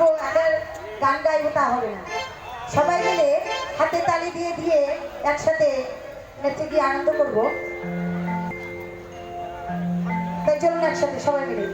করব আর গান গাইবো তা হবে না। সবাই মিলে হাতে তালি দিয়ে দিয়ে একসাথে নেচে গিয়ে আনন্দ করব। তাই চলুন একসাথে সবাই মিলে।